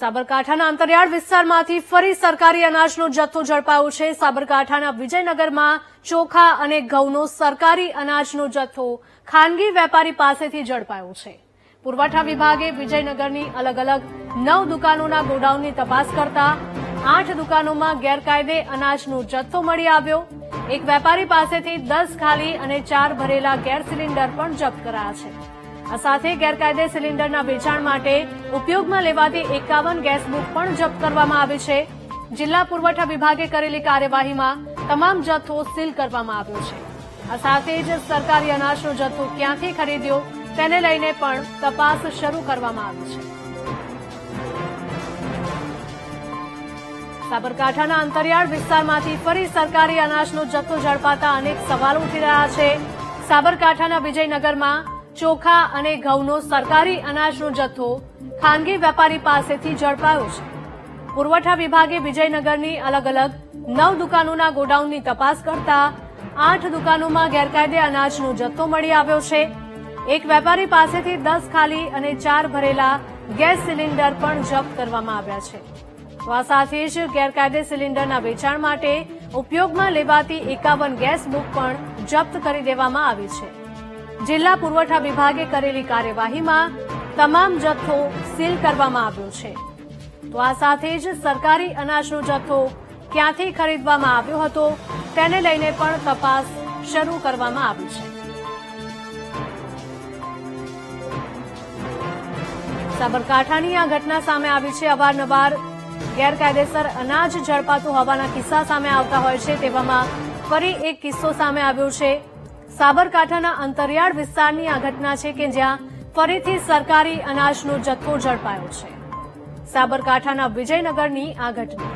સાબરકાંઠાના અંતરિયાળ વિસ્તારમાંથી ફરી સરકારી અનાજનો જથ્થો ઝડપાયો છે. સાબરકાંઠાના વિજયનગરમાં ચોખા અને ઘઉંનો સરકારી અનાજનો જથ્થો ખાનગી વેપારી પાસેથી ઝડપાયો છે. પુરવઠા વિભાગે વિજયનગરની અલગ અલગ નવ દુકાનોના ગોડાઉનની તપાસ કરતા આઠ દુકાનોમાં ગેરકાયદે અનાજનો જથ્થો મળી આવ્યો. એક વેપારી પાસેથી દસ ખાલી અને ચાર ભરેલા ગેસ સિલિન્ડર પણ જપ્ત કરાયા છે. આ સાથે ગેરકાયદે સિલિન્ડરના વેચાણ માટે ઉપયોગમાં લેવાતી એકાવન ગેસ બુક પણ જપ્ત કરવામાં આવી છે. જિલ્લા પુરવઠા વિભાગે કરેલી કાર્યવાહીમાં તમામ જથ્થો સીલ કરવામાં આવ્યો છે. આ સાથે જ સરકારી અનાજનો જથ્થો ક્યાંથી ખરીદ્યો તેને લઈને પણ તપાસ શરૂ કરવામાં આવી છે. સાબરકાંઠાના અંતરિયાળ વિસ્તારમાંથી ફરી સરકારી અનાજનો જથ્થો ઝડપાતા અનેક સવાલો ઉઠી રહ્યા છે. સાબરકાંઠાના વિજયનગરમાં ચોખા અને ઘઉંનો સરકારી અનાજનો જથ્થો ખાનગી વેપારી પાસેથી ઝડપાયો છે. પુરવઠા વિભાગે વિજયનગરની અલગ અલગ નવ દુકાનોના ગોડાઉનની તપાસ કરતા આઠ દુકાનોમાં ગેરકાયદે અનાજનો જથ્થો મળી આવ્યો છે. એક વેપારી પાસેથી દસ ખાલી અને ચાર ભરેલા ગેસ સિલિન્ડર પણ જપ્ત કરવામાં આવ્યા છે. તો આ સાથે જ ગેરકાયદે સિલિન્ડરના વેચાણ માટે ઉપયોગમાં લેવાતી એકાવન ગેસ બુક પણ જપ્ત કરી દેવામાં આવી છે. જિલ્લા પુરવઠા વિભાગે કરેલી કાર્યવાહીમાં તમામ જથ્થો સીલ કરવામાં આવ્યો છે. તો આ સાથે જ સરકારી અનાજનો જથ્થો ક્યાંથી ખરીદવામાં આવ્યો હતો, તેને લઈને પણ તપાસ શરૂ કરવામાં આવી છે. સાબરકાંઠાની આ ઘટના સામે આવી છે અવારનવાર. ગેરકાયદેસર અનાજ ઝડપાતું હોવાના કિસ્સા સામે આવતા હોય છે તેવામાં ફરી એક કિસ્સો સામે આવ્યો છે. સાબરકાંઠાના અંતરિયાળ વિસ્તારની આ ઘટના છે કે જ્યાં ફરીથી સરકારી અનાજનો જથ્થો ઝડપાયો છે. સાબરકાંઠાના વિજયનગરની આ ઘટના